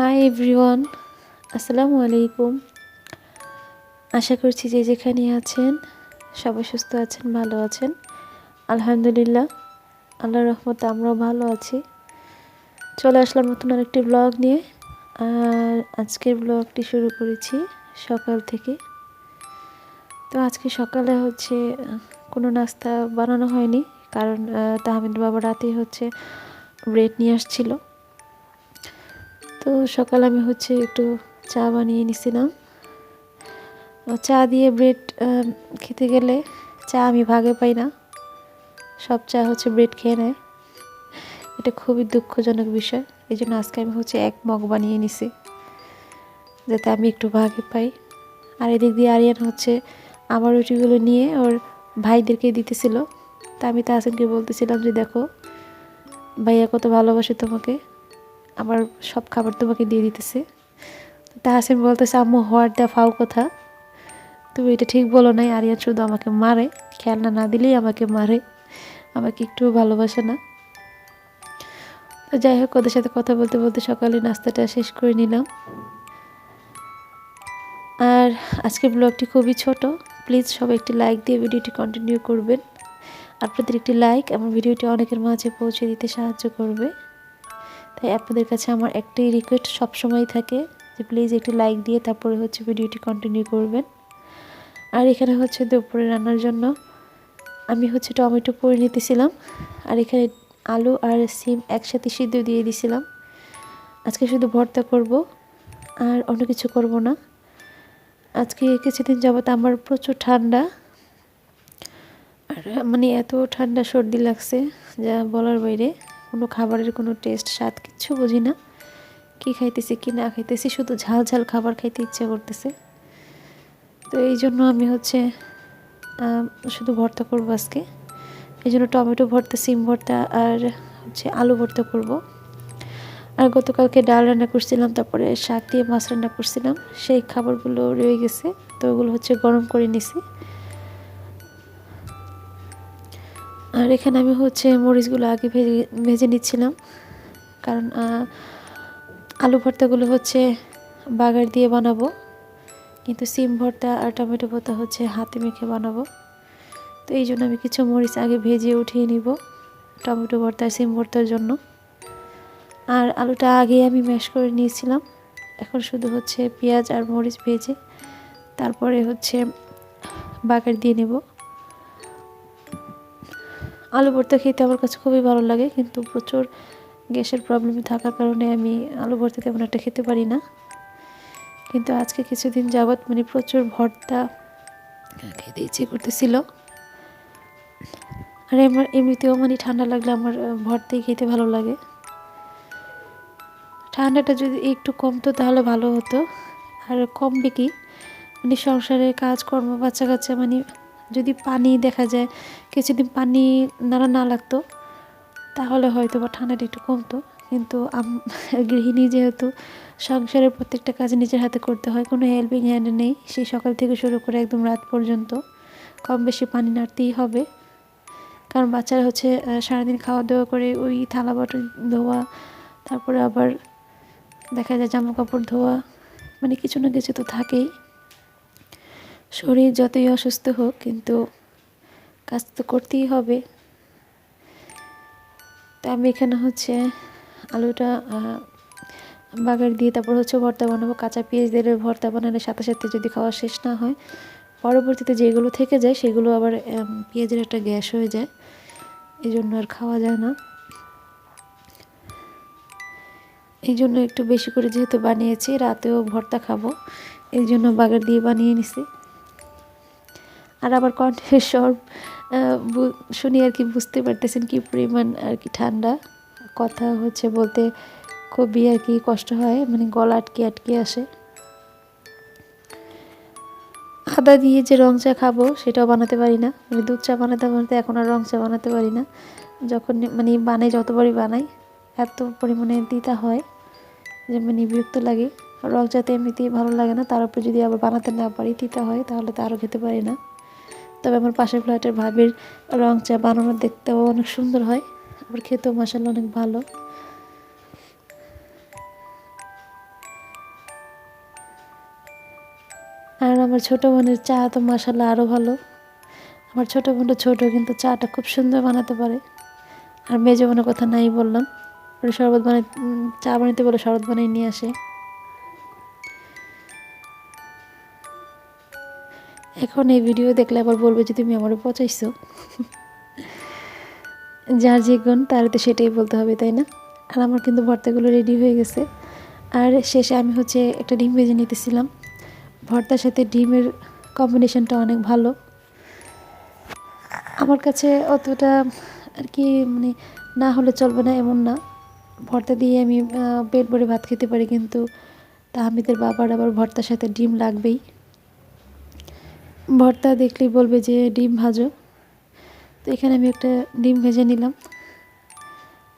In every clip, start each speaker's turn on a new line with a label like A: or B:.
A: Hi everyone আসসালামু আলাইকুম আশা করছি যে যেখানে আছেন, সবাই সুস্থ আছেন, ভালো আছেন। আলহামদুলিল্লাহ আল্লাহ রহমতে আমরাও ভালো আছি। চলে আসলাম নতুন আরেকটি ব্লগ নিয়ে। আর আজকের ব্লগটি শুরু করেছি সকাল থেকে। তো আজকে সকালে হচ্ছে, কোনো নাস্তা বানানো হয়নি। কারণ তাহমিদ বাবা রাতেই হচ্ছে ব্রেড নিয়ে আসছিল। তো সকালে আমি হচ্ছে একটু চা বানিয়ে নিছিলাম। চা দিয়ে ব্রেড খেতে গেলে চা আমি ভাগে পাই না। সব চা হচ্ছে ব্রেড খেয়ে নেয়। এটা খুবই দুঃখজনক বিষয়। এই জন্য আজকে আমি হচ্ছে এক মগ বানিয়ে নিছি, যাতে আমি একটু ভাগে পাই। আর এদিক দিয়ে আরিয়ান হচ্ছে আমার রুটিগুলো নিয়ে ওর ভাইদেরকে দিতেছিল। তা আমি তাহসিনকে বলতেছিলাম যে, দেখো, ভাইয়া কত ভালোবাসে তোমাকে। আমার সব খাবার তোমাকে দিয়ে দিতেছে। তাহসিন বলতেছে, আম্মু হওয়ার দেওয়া ফাও কথা? তুমি এটা ঠিক বলো নাই, আরিয়ান শুধু আমাকে মারে। খেলনা না দিলেই আমাকে মারে। আমাকে একটুও ভালোবাসে না। তো যাই হোক, ওদের সাথে কথা বলতে বলতে সকালে নাস্তাটা শেষ করে নিলাম। আর আজকের ব্লগটি খুবই ছোট। প্লিজ সবাই একটি লাইক দিয়ে ভিডিওটি কন্টিনিউ করবেন। আপনাদের একটি লাইক আমার ভিডিওটি অনেকের মাঝে পৌঁছে দিতে সাহায্য করবে। তাই আপনাদের কাছে আমার একটাই রিকোয়েস্ট সবসময় থাকে যে প্লিজ একটু লাইক দিয়ে তারপরে হচ্ছে ভিডিওটি কন্টিনিউ করবেন। আর এখানে হচ্ছে দুপুরে রান্নার জন্য আমি হচ্ছে টমেটো পরে নিতেছিলাম আর এখানে আলু আর সিম একসাথে সিদ্ধ দিয়ে দিছিলাম। আজকে শুধু ভর্তা করব, আর অন্য কিছু করব না। আজকে কিছুদিন যাবত আমার প্রচুর ঠান্ডা। আর মানে এত ঠান্ডা সর্দি লাগছে, যা বলার বাইরে। কোনো খাবারের কোনো টেস্ট স্বাদ কিচ্ছু বুঝি না। কী খাইতেছি, কি না খাইতেছি, শুধু ঝাল ঝাল খাবার খাইতে ইচ্ছে করতেছে। তো এই জন্য আমি হচ্ছে শুধু ভর্তা করব আজকে। এই জন্য টমেটো ভর্তা, সিম ভর্তা আর হচ্ছে আলু ভর্তা করব। আর গতকালকে ডাল রান্না করছিলাম, তারপরে শাক দিয়ে মাছ রান্না করছিলাম। সেই খাবারগুলো রয়ে গেছে, তো ওগুলো হচ্ছে গরম করে নিছি। আর এখানে আমি হচ্ছে মরিচগুলো আগে ভেজে ভেজে নিচ্ছিলাম। কারণ আলু ভর্তাগুলো হচ্ছে বাগার দিয়ে বানাবো। কিন্তু সিম ভর্তা আর টমেটো ভর্তা হচ্ছে হাতে মেখে বানাবো। তো এই জন্য আমি কিছু মরিচ আগে ভেজে উঠিয়ে নিব টমেটো ভর্তা, সিম ভর্তার জন্য। আর আলুটা আগে আমি ম্যাশ করে নিয়েছিলাম। এখন শুধু হচ্ছে পেঁয়াজ আর মরিচ ভেজে তারপরে হচ্ছে বাগার দিয়ে নেব। আলু ভর্তা খেতে আমার কাছে খুবই ভালো লাগে, কিন্তু প্রচুর গ্যাসের প্রবলেম থাকার কারণে আমি আলু ভর্তা তেমন একটা খেতে পারি না। কিন্তু আজকে কিছুদিন যাবৎ মানে প্রচুর ভর্তা খেতে ইচ্ছে করতেছিল। আর আমার এমনিতেও মানে ঠান্ডা লাগলে আমার ভর্তাই খেতে ভালো লাগে। ঠান্ডাটা যদি একটু কমতো তাহলে ভালো হতো। আর কমবে কি? মানে সংসারে কাজকর্ম বাচ্চা কাচ্চা মানে যদি পানি দেখা যায়, কিছুদিন পানি নাড়া না লাগতো, তাহলে হয়তো বা ঠান্ডাটা একটু কমতো। কিন্তু গৃহিণী যেহেতু সংসারের প্রত্যেকটা কাজ নিজের হাতে করতে হয়, কোনো হেল্পিং হ্যান্ড নেই। সেই সকাল থেকে শুরু করে একদম রাত পর্যন্ত কম বেশি পানি নাড়তেই হবে। কারণ বাচ্চারা হচ্ছে সারাদিন খাওয়া দাওয়া করে ওই থালা বাটন ধোয়া, তারপরে আবার দেখা যায় জামা কাপড় ধোয়া মানে কিছু না কিছু তো থাকেই। শরীর যতই অসুস্থ হোক, কিন্তু কাজ তো করতেই হবে। তা আমি এখানে হচ্ছে আলুটা বাগার দিয়ে তারপর হচ্ছে ভর্তা বানাবো। কাঁচা পেঁয়াজ দিয়ে ভর্তা বানালে সাথে সাথে যদি খাওয়া শেষ না হয়, পরবর্তীতে যেগুলো থেকে যায় সেগুলো আবার পেঁয়াজের একটা গ্যাস হয়ে যায়। এই জন্য আর খাওয়া যায় না। এই জন্য একটু বেশি করে যেহেতু বানিয়েছি, রাতেও ভর্তা খাব। এই জন্য বাগার দিয়ে বানিয়ে নিছি। আর আবার কণ্ঠের স্বর শুনি আর কি বুঝতে পারতেছেন কি পরিমাণ আর কি ঠান্ডা। কথা হচ্ছে বলতে খুবই আর কি কষ্ট হয় মানে গলা আটকে আটকে আসে। আদা দিয়ে যে রং চা খাব সেটাও বানাতে পারি না মানে দুধ চা বানাতে বানাতে এখন আর রং চা বানাতে পারি না। যখন মানে বানাই যতবারই বানাই, এত পরিমাণে দিতে হয় যে মানে বিরক্ত লাগে। রং চাতে এমনিতেই ভালো লাগে না, তার উপর যদি আবার বানাতে না পারি তিতা হয়, তাহলে তো আরও খেতে পারি না। তবে আমার পাশের ফ্ল্যাটের ভাবির রং চা বানানো দেখতেও অনেক সুন্দর হয়। আবার খেতেও মশালা অনেক ভালো। আর আমার ছোটো বোনের চা তো মশালা আরও ভালো। আমার ছোটো বোনটা ছোটো, কিন্তু চাটা খুব সুন্দর বানাতে পারে। আর মেজো বোনের কথা নাই বললাম। শরবত বানাই চা বানাইতে বলে শরবত বানিয়ে নিয়ে আসে। এখন এই ভিডিও দেখলে আবার বলবে যে তুমি আমারও পচাইছো। যার যে গুণ, তার তো সেটাই বলতে হবে, তাই না? আর আমার কিন্তু ভর্তাগুলো রেডি হয়ে গেছে। আর শেষে আমি হচ্ছে একটা ডিম ভেজে নিতেছিলাম। ভর্তার সাথে ডিমের কম্বিনেশনটা অনেক ভালো। আমার কাছে অতটা আর কি মানে না হলে চলবে না, এমন না। ভর্তা দিয়ে আমি পেট ভরে ভাত খেতে পারি, কিন্তু তাহমিদের বাবার আবার ভর্তার সাথে ডিম লাগবেই। ভর্তা দেখলেই বলবে যে ডিম ভাজো। তো এখানে আমি একটা ডিম ভেজে নিলাম।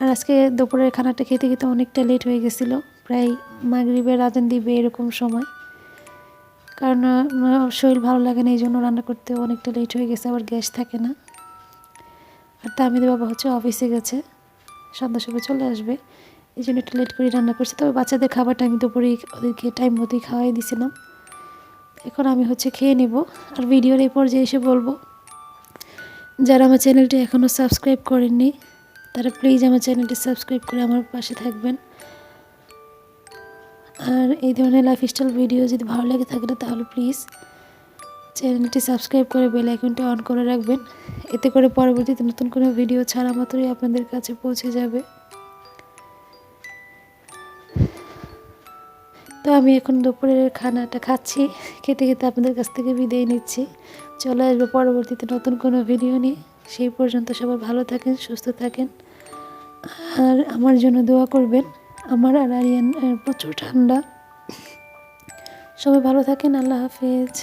A: আর আজকে দুপুরের খানাটা খেতে খেতে অনেকটা লেট হয়ে গেছিল। প্রায় মাগরিবের আজান দিবে এরকম সময়। কারণ শরীর ভালো লাগে না এই জন্য রান্না করতে অনেকটা লেট হয়ে গেছে, আবার গ্যাস থাকে না। আর তামিদের বাবা হচ্ছে অফিসে গেছে, সন্ধ্যা সময় চলে আসবে। এই জন্য একটু লেট করে রান্না করছি। তবে বাচ্চাদের খাবারটা আমি দুপুরেই ওদেরকে টাইম মতোই খাওয়াই দিছিলাম। এখন আমি হচ্ছে খেয়ে নেব আর ভিডিওর এই পর্যায়ে এসে বলব। যারা আমার চ্যানেলটি এখনও সাবস্ক্রাইব করেননি, তারা প্লিজ আমার চ্যানেলটি সাবস্ক্রাইব করে আমার পাশে থাকবেন। আর এই ধরনের লাইফস্টাইল ভিডিও যদি ভালো লাগে থাকে তাহলে প্লিজ চ্যানেলটি সাবস্ক্রাইব করে বেল আইকনটি অন করে রাখবেন। এতে করে পরবর্তীতে নতুন কোনো ভিডিও ছাড়া মাত্রই আপনাদের কাছে পৌঁছে যাবে। তো আমি এখন দুপুরের খানাটা খাচ্ছি, খেতে খেতে আপনাদের কাছ থেকে বিদায় নিচ্ছি। চলে আসব পরবর্তীতে নতুন কোনো ভিডিও নিয়ে। সেই পর্যন্ত সবাই ভালো থাকেন, সুস্থ থাকেন। আর আমার জন্য দোয়া করবেন। আমার আর আরিয়ান প্রচুর ঠান্ডা। সবাই ভালো থাকেন, আল্লাহ হাফেজ।